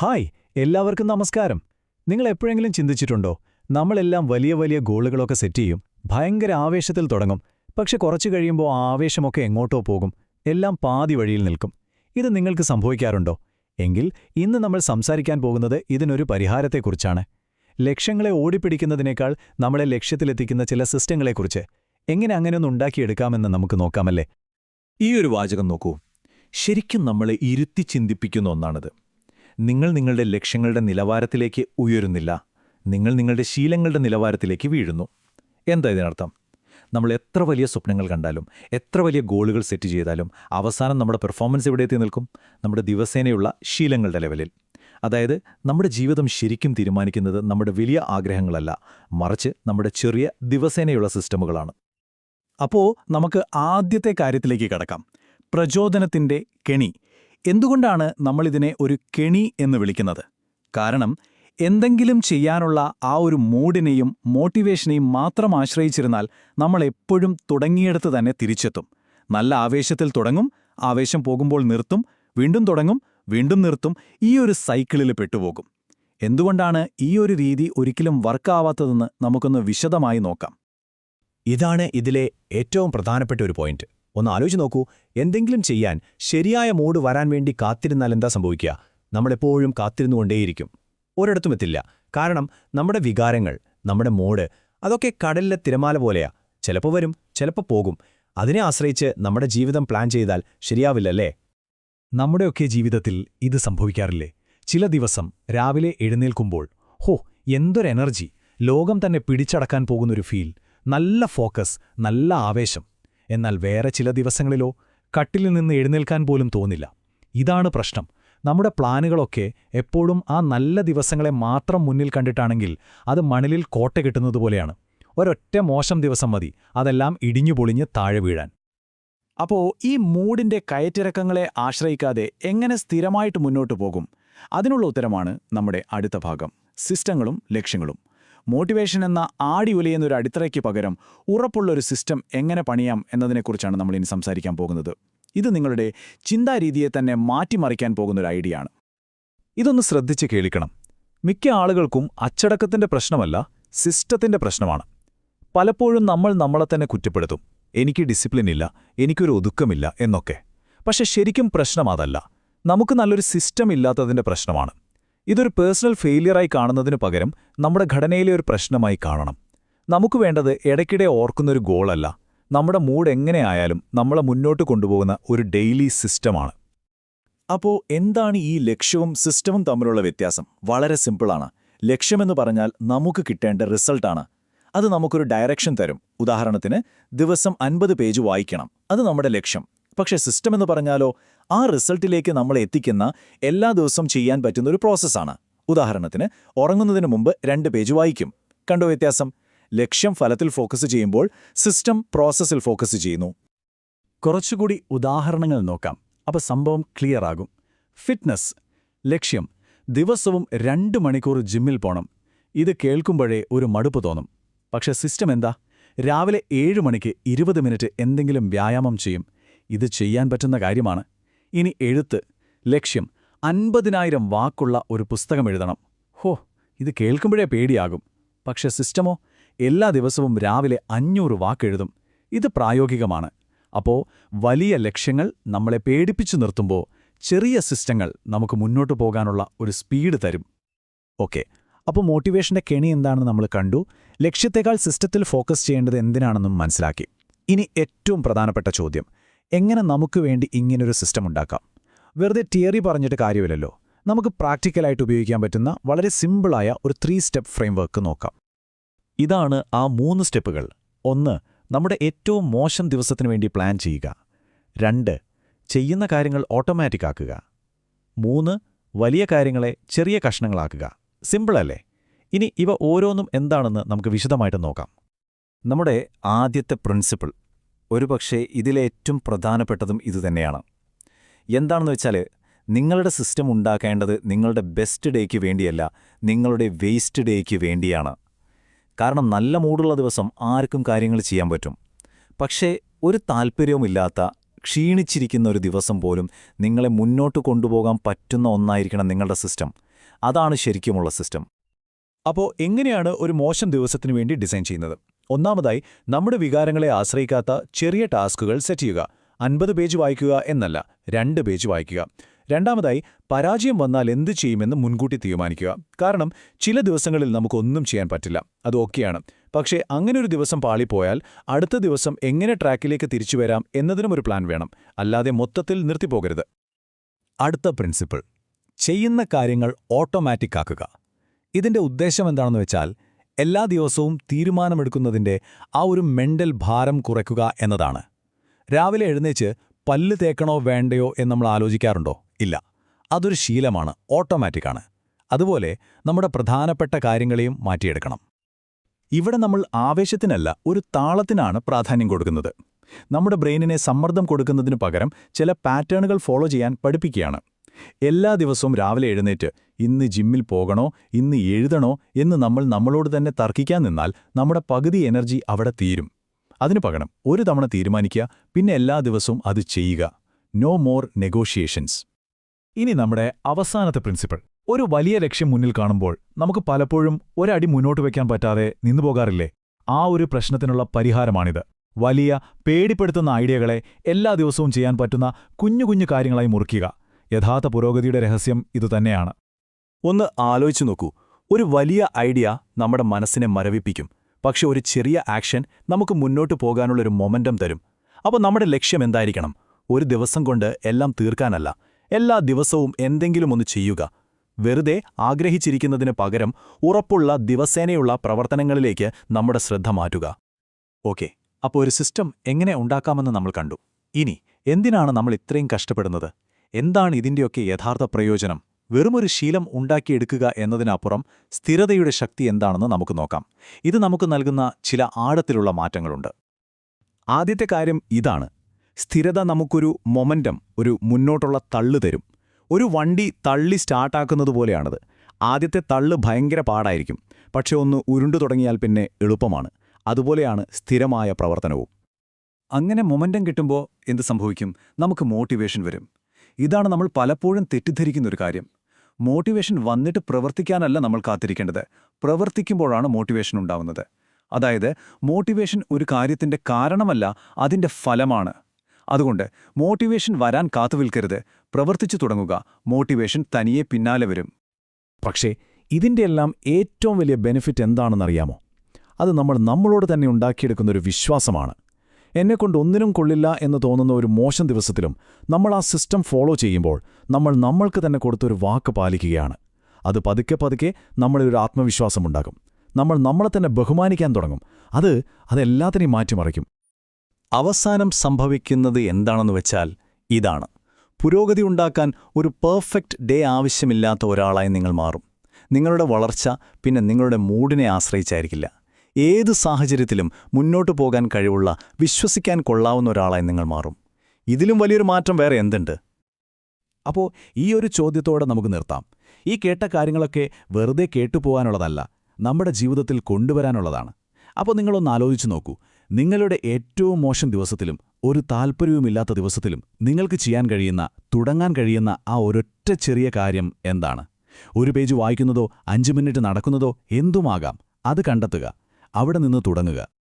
Hi എല്ലാവർക്കും നമസ്കാരം. നിങ്ങൾ എപ്പോഴെങ്കിലും ചിന്തിച്ചിട്ടുണ്ടോ നമ്മളെല്ലാം വലിയ വലിയ ഗോളുകളൊക്കെ സെറ്റ് ചെയ്യും ഭയങ്കര ആവേശത്തിൽ തുടങ്ങും പക്ഷെ കുറച്ചു കഴിയുമ്പോൾ ആ ആവേശമൊക്കെ എങ്ങോട്ടോ പോകും എല്ലാം പാതി വഴിയിൽ നിൽക്കും. ഇത് നിങ്ങൾക്ക് സംഭവിക്കാറുണ്ടോ? എങ്കിൽ ഇന്ന് നമ്മൾ സംസാരിക്കാൻ പോകുന്നത് ഇതിനൊരു പരിഹാരത്തെക്കുറിച്ചാണ്. ലക്ഷ്യങ്ങളെ ഓടിപ്പിടിക്കുന്നതിനേക്കാൾ നമ്മളെ ലക്ഷ്യത്തിലെത്തിക്കുന്ന ചില സിസ്റ്റങ്ങളെക്കുറിച്ച്. എങ്ങനെ അങ്ങനെയൊന്ന് ഉണ്ടാക്കിയെടുക്കാമെന്ന് നമുക്ക് നോക്കാമല്ലേ? ഈ ഒരു വാചകം നോക്കൂ. ശരിക്കും നമ്മളെ ഇരുത്തി ചിന്തിപ്പിക്കുന്ന ഒന്നാണിത്. നിങ്ങൾ നിങ്ങളുടെ ലക്ഷ്യങ്ങളുടെ നിലവാരത്തിലേക്ക് ഉയരുന്നില്ല. നിങ്ങൾ നിങ്ങളുടെ ശീലങ്ങളുടെ നിലവാരത്തിലേക്ക് വീഴുന്നു. എന്താ ഇതിനർത്ഥം? നമ്മൾ എത്ര വലിയ സ്വപ്നങ്ങൾ കണ്ടാലും എത്ര വലിയ ഗോളുകൾ സെറ്റ് ചെയ്താലും അവസാനം നമ്മുടെ പെർഫോമൻസ് എവിടെ എത്തി നിൽക്കും? നമ്മുടെ ദിവസേനയുള്ള ശീലങ്ങളുടെ ലെവലിൽ അതായത് നമ്മുടെ ജീവിതം ശരിക്കും തീരുമാനിക്കുന്നത് നമ്മുടെ വലിയ ആഗ്രഹങ്ങളല്ല മറിച്ച് നമ്മുടെ ചെറിയ ദിവസേനയുള്ള സിസ്റ്റമുകളാണ് അപ്പോൾ നമുക്ക് ആദ്യത്തെ കാര്യത്തിലേക്ക് കടക്കാം. പ്രചോദനത്തിന്റെ കെണി. എന്തുകൊണ്ടാണ് നമ്മളിതിനെ ഒരു കെണി എന്ന് വിളിക്കുന്നത്? കാരണം എന്തെങ്കിലും ചെയ്യാനുള്ള ആ ഒരു മൂഡിനെയും മോട്ടിവേഷനെയും മാത്രം ആശ്രയിച്ചിരുന്നാൽ നമ്മൾ എപ്പോഴും തുടങ്ങിയെടുത്ത് തന്നെ തിരിച്ചെത്തും. നല്ല ആവേശത്തിൽ തുടങ്ങും ആവേശം പോകുമ്പോൾ നിർത്തും വീണ്ടും തുടങ്ങും വീണ്ടും നിർത്തും ഈ ഒരു സൈക്കിളിൽ പെട്ടുപോകും. എന്തുകൊണ്ടാണ് ഈ ഒരു രീതി ഒരിക്കലും വർക്കാവാത്തതെന്ന് നമുക്കൊന്ന് വിശദമായി നോക്കാം. ഇതാണ് ഇതിലെ ഏറ്റവും പ്രധാനപ്പെട്ട ഒരു പോയിന്റ്. ഒന്ന് ആലോചിച്ച് നോക്കൂ. എന്തെങ്കിലും ചെയ്യാൻ ശരിയായ മൂഡ് വരാൻ വേണ്ടി കാത്തിരുന്നാൽ എന്താ സംഭവിക്കുക? നമ്മളെപ്പോഴും കാത്തിരുന്നുകൊണ്ടേയിരിക്കും. ഒരിടത്തും എത്തില്ല. കാരണം നമ്മുടെ വികാരങ്ങൾ നമ്മുടെ മൂഡ് അതൊക്കെ കടലിലെ തിരമാല പോലെയാ. ചിലപ്പോൾ വരും ചിലപ്പോൾ പോകും. അതിനെ ആശ്രയിച്ച് നമ്മുടെ ജീവിതം പ്ലാൻ ചെയ്താൽ ശരിയാവില്ലല്ലേ? നമ്മുടെയൊക്കെ ജീവിതത്തിൽ ഇത് സംഭവിക്കാറില്ലേ? ചില ദിവസം രാവിലെ എഴുന്നേൽക്കുമ്പോൾ ഹോ എന്തൊരു എനർജി ലോകം തന്നെ പിടിച്ചടക്കാൻ പോകുന്നൊരു ഫീൽ നല്ല ഫോക്കസ് നല്ല ആവേശം. എന്നാൽ വേറെ ചില ദിവസങ്ങളിലോ കട്ടിലിൽ നിന്ന് എഴുന്നേൽക്കാൻ പോലും തോന്നില്ല. ഇതാണ് പ്രശ്നം. നമ്മുടെ പ്ലാനുകളൊക്കെ എപ്പോഴും ആ നല്ല ദിവസങ്ങളെ മാത്രം മുന്നിൽ കണ്ടിട്ടാണെങ്കിൽ അത് മണലിൽ കോട്ട കിട്ടുന്നതുപോലെയാണ് ഒരൊറ്റ മോശം ദിവസം മതി. അതെല്ലാം ഇടിഞ്ഞു പൊളിഞ്ഞ് താഴെ വീഴാൻ. അപ്പോൾ ഈ മൂഡിന്റെ കയറ്റിറക്കങ്ങളെ ആശ്രയിക്കാതെ എങ്ങനെ സ്ഥിരമായിട്ട് മുന്നോട്ട് പോകും? അതിനുള്ള ഉത്തരമാണ് നമ്മുടെ അടുത്ത ഭാഗം. സിസ്റ്റങ്ങളും ലക്ഷ്യങ്ങളും. മോട്ടിവേഷൻ എന്ന ആടി ഉലയുന്നൊരു അടിത്തറയ്ക്ക് പകരം ഉറപ്പുള്ള ഒരു സിസ്റ്റം എങ്ങനെ പണിയാം എന്നതിനെക്കുറിച്ചാണ് നമ്മൾ ഇനി സംസാരിക്കാൻ പോകുന്നത്. ഇത് നിങ്ങളുടെ ചിന്താരീതിയെ തന്നെ മാറ്റിമറിക്കാൻ പോകുന്ന ഒരു ഐഡിയ ആണ്. ഇതൊന്ന് ശ്രദ്ധിച്ച് കേൾക്കണം മിക്ക ആളുകൾക്കും അച്ചടക്കത്തിന്റെ പ്രശ്നമല്ല സിസ്റ്റത്തിന്റെ പ്രശ്നമാണ്. പലപ്പോഴും നമ്മൾ നമ്മളെ തന്നെ കുറ്റപ്പെടുത്തും. എനിക്ക് ഡിസിപ്ലിൻ ഇല്ല എനിക്കൊരു ഒതുക്കമില്ല എന്നൊക്കെ. പക്ഷെ ശരിക്കും പ്രശ്നം അതല്ല. നമുക്ക് നല്ലൊരു സിസ്റ്റം ഇല്ലാത്തതിന്റെ പ്രശ്നമാണ്. ഇതൊരു പേഴ്സണൽ ഫെയിലിയറായി കാണുന്നതിനു പകരം നമ്മുടെ ഘടനയിലെ ഒരു പ്രശ്നമായി കാണണം. നമുക്ക് വേണ്ടത് ഇടയ്ക്കിടെ ഓർക്കുന്നൊരു ഗോളല്ല. നമ്മുടെ മൂഡ് എങ്ങനെയായാലും നമ്മളെ മുന്നോട്ട് കൊണ്ടുപോകുന്ന ഒരു ഡെയിലി സിസ്റ്റമാണ്. അപ്പോ എന്താണ് ഈ ലക്ഷ്യവും സിസ്റ്റവും തമ്മിലുള്ള വ്യത്യാസം? വളരെ സിമ്പിളാണ്. ലക്ഷ്യമെന്ന് പറഞ്ഞാൽ നമുക്ക് കിട്ടേണ്ട റിസൾട്ടാണ്. അത് നമുക്കൊരു ഡയറക്ഷൻ തരും. ഉദാഹരണത്തിന് ദിവസം അൻപത് പേജ് വായിക്കണം. അത് നമ്മുടെ ലക്ഷ്യം. പക്ഷേ സിസ്റ്റം എന്ന് പറഞ്ഞാലോ ആ റിസൾട്ടിലേക്ക് നമ്മൾ എത്തിക്കുന്ന എല്ലാ ദിവസവും ചെയ്യാൻ പറ്റുന്ന ഒരു പ്രോസസ്സാണ്. ഉദാഹരണത്തിന് ഉറങ്ങുന്നതിന് മുമ്പ് രണ്ട് പേജ് വായിക്കും. കണ്ടോ വ്യത്യാസം? ലക്ഷ്യം ഫലത്തിൽ ഫോക്കസ് ചെയ്യുമ്പോൾ സിസ്റ്റം പ്രോസസ്സിൽ ഫോക്കസ് ചെയ്യുന്നു. കുറച്ചുകൂടി ഉദാഹരണങ്ങൾ നോക്കാം. അപ്പോൾ സംഭവം ക്ലിയർ ആകും. ഫിറ്റ്നസ്. ലക്ഷ്യം. ദിവസവും രണ്ട് മണിക്കൂർ ജിമ്മിൽ പോണം. ഇത് കേൾക്കുമ്പോഴേ ഒരു മടുപ്പ് തോന്നും. പക്ഷെ സിസ്റ്റം എന്താ? രാവിലെ ഏഴ് മണിക്ക് ഇരുപത് മിനിറ്റ് എന്തെങ്കിലും വ്യായാമം ചെയ്യും. ഇത് ചെയ്യാൻ പറ്റുന്ന കാര്യമാണ്. ഇനി എഴുത്ത് ലക്ഷ്യം അൻപതിനായിരം വാക്കുള്ള ഒരു പുസ്തകം എഴുതണം. ഹോ ഇത് കേൾക്കുമ്പോഴേ പേടിയാകും. പക്ഷെ സിസ്റ്റമോ എല്ലാ ദിവസവും രാവിലെ അഞ്ഞൂറ് വാക്കെഴുതും. ഇത് പ്രായോഗികമാണ്. അപ്പോ വലിയ ലക്ഷ്യങ്ങൾ നമ്മളെ പേടിപ്പിച്ചു നിർത്തുമ്പോൾ ചെറിയ സിസ്റ്റങ്ങൾ നമുക്ക് മുന്നോട്ടു പോകാനുള്ള ഒരു സ്പീഡ് തരും. ഓക്കെ അപ്പോൾ മോട്ടിവേഷന്റെ കെണി എന്താണെന്ന് നമ്മൾ കണ്ടു. ലക്ഷ്യത്തെക്കാൾ സിസ്റ്റത്തിൽ ഫോക്കസ് ചെയ്യേണ്ടത് എന്തിനാണെന്നും മനസ്സിലാക്കി. ഇനി ഏറ്റവും പ്രധാനപ്പെട്ട ചോദ്യം. എങ്ങനെ നമുക്ക് വേണ്ടി ഇങ്ങനൊരു സിസ്റ്റം ഉണ്ടാക്കാം? വെറുതെ തിയറി പറഞ്ഞിട്ട് കാര്യമില്ലല്ലോ. നമുക്ക് പ്രാക്ടിക്കലായിട്ട് ഉപയോഗിക്കാൻ പറ്റുന്ന വളരെ സിമ്പിളായ ഒരു ത്രീ സ്റ്റെപ്പ് ഫ്രെയിംവർക്ക് നോക്കാം. ഇതാണ് ആ മൂന്ന് സ്റ്റെപ്പുകൾ. ഒന്ന് നമ്മുടെ ഏറ്റവും മോശം ദിവസത്തിന് വേണ്ടി പ്ലാൻ ചെയ്യുക. രണ്ട് ചെയ്യുന്ന കാര്യങ്ങൾ ഓട്ടോമാറ്റിക് ആക്കുക. മൂന്ന് വലിയ കാര്യങ്ങളെ ചെറിയ കഷ്ണങ്ങളാക്കുക. സിമ്പിളല്ലേ ഇനി ഇവ ഓരോന്നും എന്താണെന്ന് നമുക്ക് വിശദമായിട്ട് നോക്കാം. നമ്മുടെ ആദ്യത്തെ പ്രിൻസിപ്പിൾ ഒരുപക്ഷെ ഇതിലെ ഏറ്റവും പ്രധാനപ്പെട്ടതും ഇതുതന്നെയാണ് എന്താണെന്ന് വെച്ചാൽ നിങ്ങളുടെ സിസ്റ്റം ഉണ്ടാക്കേണ്ടത് നിങ്ങളുടെ ബെസ്റ്റ് ഡേക്ക് വേണ്ടിയല്ല നിങ്ങളുടെ വേസ്റ്റ് ഡേക്ക് വേണ്ടിയാണ്. കാരണം നല്ല മൂടുള്ള ദിവസം ആർക്കും കാര്യങ്ങൾ ചെയ്യാൻ പറ്റും. പക്ഷേ ഒരു താൽപ്പര്യവുമില്ലാത്ത ക്ഷീണിച്ചിരിക്കുന്ന ഒരു ദിവസം പോലും നിങ്ങളെ മുന്നോട്ട് കൊണ്ടുപോകാൻ പറ്റുന്ന ഒന്നായിരിക്കണം നിങ്ങളുടെ സിസ്റ്റം. അതാണ് ശരിക്കുമുള്ള സിസ്റ്റം. അപ്പോൾ എങ്ങനെയാണ് ഒരു മോശം ദിവസത്തിനു വേണ്ടി ഡിസൈൻ ചെയ്യുന്നത്? ഒന്നാമതായി നമ്മുടെ വികാരങ്ങളെ ആശ്രയിക്കാത്ത ചെറിയ ടാസ്കുകൾ സെറ്റ് ചെയ്യുക. അൻപത് പേജ് വായിക്കുക എന്നല്ല രണ്ട് പേജ് വായിക്കുക. രണ്ടാമതായി പരാജയം വന്നാൽ എന്ത് ചെയ്യുമെന്ന് മുൻകൂട്ടി തീരുമാനിക്കുക. കാരണം ചില ദിവസങ്ങളിൽ നമുക്കൊന്നും ചെയ്യാൻ പറ്റില്ല. അത് ഓക്കെയാണ്. പക്ഷേ അങ്ങനെ ഒരു ദിവസം പാളിപ്പോയാൽ അടുത്ത ദിവസം എങ്ങനെ ട്രാക്കിലേക്ക് തിരിച്ചു വരാം എന്നതിനും ഒരു പ്ലാൻ വേണം. അല്ലാതെ മൊത്തത്തിൽ നിർത്തിപ്പോകരുത്. അടുത്ത പ്രിൻസിപ്പിൾ. ചെയ്യുന്ന കാര്യങ്ങൾ ഓട്ടോമാറ്റിക് ആക്കുക. ഇതിന്റെ ഉദ്ദേശം എന്താണെന്ന് വെച്ചാൽ എല്ലാ ദിവസവും തീരുമാനമെടുക്കുന്നതിന്റെ ആ ഒരു മെന്റൽ ഭാരം കുറയ്ക്കുക എന്നതാണ്. രാവിലെ എഴുന്നേച്ച് പല്ല് തേക്കണോ വേണ്ടയോ എന്ന് നമ്മൾ ആലോചിക്കാറുണ്ടോ? ഇല്ല. അതൊരു ശീലമാണ് ഓട്ടോമാറ്റിക്കാണ്. അതുപോലെ നമ്മുടെ പ്രധാനപ്പെട്ട കാര്യങ്ങളെയും മാറ്റിയെടുക്കണം. ഇവിടെ നമ്മൾ ആവേശത്തിനല്ല ഒരു താളത്തിനാണ് പ്രാധാന്യം കൊടുക്കുന്നത്. നമ്മുടെ ബ്രെയിനിനെ സമ്മർദ്ദം കൊടുക്കുന്നതിനു പകരം ചില പാറ്റേണുകൾ ഫോളോ ചെയ്യാൻ പഠിപ്പിക്കുകയാണ്. എല്ലാ ദിവസവും രാവിലെ എഴുന്നേറ്റ് ഇന്ന് ജിമ്മിൽ പോകണോ? ഇന്ന് എഴുതണോ? എന്ന് നമ്മൾ നമ്മളോട് തന്നെ തർക്കിക്കാൻ നിന്നാൽ നമ്മുടെ പകുതി എനർജി അവിടെ തീരും. അതിനു പകരം ഒരു തവണ തീരുമാനിക്കുക പിന്നെ എല്ലാ ദിവസവും അത് ചെയ്യുക. നോ മോർ നെഗോഷിയേഷൻസ് ഇനി നമ്മുടെ അവസാനത്തെ പ്രിൻസിപ്പിൾ ഒരു വലിയ ലക്ഷ്യം മുന്നിൽ കാണുമ്പോൾ നമുക്ക് പലപ്പോഴും ഒരടി മുന്നോട്ട് വയ്ക്കാൻ പറ്റാതെ നിന്നുപോകാറില്ലേ ആ ഒരു പ്രശ്നത്തിനുള്ള പരിഹാരമാണിത്. വലിയ പേടിപ്പെടുത്തുന്ന ഐഡിയകളെ എല്ലാ ദിവസവും ചെയ്യാൻ പറ്റുന്ന കുഞ്ഞു കുഞ്ഞു കാര്യങ്ങളായി മുറിക്കുക. യഥാർത്ഥ പുരോഗതിയുടെ രഹസ്യം ഇതുതന്നെയാണ്. ഒന്ന് ആലോചിച്ചു നോക്കൂ. ഒരു വലിയ ഐഡിയ നമ്മുടെ മനസ്സിനെ മരവിപ്പിക്കും. പക്ഷെ ഒരു ചെറിയ ആക്ഷൻ നമുക്ക് മുന്നോട്ട് പോകാനുള്ളൊരു മൊമെന്റം തരും. അപ്പോൾ നമ്മുടെ ലക്ഷ്യം എന്തായിരിക്കണം? ഒരു ദിവസം കൊണ്ട് എല്ലാം തീർക്കാനല്ല. എല്ലാ ദിവസവും എന്തെങ്കിലും ഒന്ന് ചെയ്യുക. വെറുതെ ആഗ്രഹിച്ചിരിക്കുന്നതിന് പകരം ഉറപ്പുള്ള ദിവസേനയുള്ള പ്രവർത്തനങ്ങളിലേക്ക് നമ്മുടെ ശ്രദ്ധ മാറ്റുക. ഓക്കെ. അപ്പോൾ ഒരു സിസ്റ്റം എങ്ങനെ ഉണ്ടാക്കാമെന്ന് നമ്മൾ കണ്ടു. ഇനി എന്തിനാണ് നമ്മൾ ഇത്രയും കഷ്ടപ്പെടുന്നത്? എന്താണ് ഇതിന്റെയൊക്കെ യഥാർത്ഥ പ്രയോജനം? വെറുമൊരു ശീലം ഉണ്ടാക്കിയെടുക്കുക എന്നതിനപ്പുറം സ്ഥിരതയുടെ ശക്തി എന്താണെന്ന് നമുക്ക് നോക്കാം. ഇത് നമുക്ക് നൽകുന്ന ചില ആഴത്തിലുള്ള മാറ്റങ്ങളുണ്ട്. ആദ്യത്തെ കാര്യം ഇതാണ്. സ്ഥിരത നമുക്കൊരു മൊമെന്റം ഒരു മുന്നോട്ടുള്ള തള്ളു തരും. ഒരു വണ്ടി തള്ളി സ്റ്റാർട്ടാക്കുന്നത് പോലെയാണത്. ആദ്യത്തെ തള്ള് ഭയങ്കര പാടായിരിക്കും. പക്ഷേ ഒന്ന് ഉരുണ്ടു തുടങ്ങിയാൽ പിന്നെ എളുപ്പമാണ്. അതുപോലെയാണ് സ്ഥിരമായ പ്രവർത്തനവും. അങ്ങനെ മൊമെന്റം കിട്ടുമ്പോൾ എന്ത് സംഭവിക്കും? നമുക്ക് മോട്ടിവേഷൻ വരും. ഇതാണ് നമ്മൾ പലപ്പോഴും തെറ്റിദ്ധരിക്കുന്ന ഒരു കാര്യം. മോട്ടിവേഷൻ വന്നിട്ട് പ്രവർത്തിക്കാനല്ല നമ്മൾ കാത്തിരിക്കേണ്ടത്. പ്രവർത്തിക്കുമ്പോഴാണ് മോട്ടിവേഷൻ ഉണ്ടാവുന്നത്. അതായത് മോട്ടിവേഷൻ ഒരു കാര്യത്തിന്റെ കാരണമല്ല അതിന്റെ ഫലമാണ്. അതുകൊണ്ട് മോട്ടിവേഷൻ വരാൻ കാത്തുവിൽക്കരുത് പ്രവർത്തിച്ചു തുടങ്ങുക. മോട്ടിവേഷൻ തനിയെ പിന്നാലെ വരും. പക്ഷേ ഇതിന്റെയെല്ലാം ഏറ്റവും വലിയ ബെനിഫിറ്റ് എന്താണെന്നറിയാമോ? അത് നമ്മൾ നമ്മളോട് തന്നെ ഉണ്ടാക്കിയെടുക്കുന്ന ഒരു വിശ്വാസമാണ്. എന്നെക്കൊണ്ട് ഒന്നിനും കൊള്ളില്ല എന്ന് തോന്നുന്ന ഒരു മോശം ദിവസത്തിലും നമ്മൾ ആ സിസ്റ്റം ഫോളോ ചെയ്യുമ്പോൾ നമ്മൾ നമ്മൾക്ക് തന്നെ കൊടുത്തൊരു വാക്ക് പാലിക്കുകയാണ്. അത് പതുക്കെ പതുക്കെ നമ്മളിലൊരു ആത്മവിശ്വാസമുണ്ടാകും നമ്മൾ നമ്മളെ തന്നെ ബഹുമാനിക്കാൻ തുടങ്ങും. അത് അതെല്ലാത്തിനെയും മാറ്റിമറിക്കും. അവസാനം സംഭവിക്കുന്നത് എന്താണെന്ന് വെച്ചാൽ ഇതാണ്. പുരോഗതി ഉണ്ടാക്കാൻ ഒരു പെർഫെക്റ്റ് ഡേ ആവശ്യമില്ലാത്ത ഒരാളായി നിങ്ങൾ മാറും. നിങ്ങളുടെ വളർച്ച പിന്നെ നിങ്ങളുടെ മൂഡിനെ ആശ്രയിച്ചായിരിക്കില്ല. ഏത് സാഹചര്യത്തിലും മുന്നോട്ടു പോകാൻ കഴിവുള്ള വിശ്വസിക്കാൻ കൊള്ളാവുന്ന ഒരാളായി നിങ്ങൾ മാറും. ഇതിലും വലിയൊരു മാറ്റം വേറെ എന്തുണ്ട്? അപ്പോൾ ഈ ഒരു ചോദ്യത്തോടെ നമുക്ക് നിർത്താം. ഈ കേട്ട കാര്യങ്ങളൊക്കെ വെറുതെ കേട്ടുപോകാനുള്ളതല്ല നമ്മുടെ ജീവിതത്തിൽ കൊണ്ടുവരാനുള്ളതാണ്. അപ്പോൾ നിങ്ങളൊന്ന് ആലോചിച്ചു നോക്കൂ. നിങ്ങളുടെ ഏറ്റവും മോശം ദിവസത്തിലും ഒരു താൽപ്പര്യവുമില്ലാത്ത ദിവസത്തിലും നിങ്ങൾക്ക് ചെയ്യാൻ കഴിയുന്ന തുടങ്ങാൻ കഴിയുന്ന ആ ഒരൊറ്റ ചെറിയ കാര്യം എന്താണ്? ഒരു പേജ് വായിക്കുന്നതോ അഞ്ച് മിനിറ്റ് നടക്കുന്നതോ എന്തുമാകാം? അത് കണ്ടെത്തുക. അവിടെ നിന്ന് തുടങ്ങുക.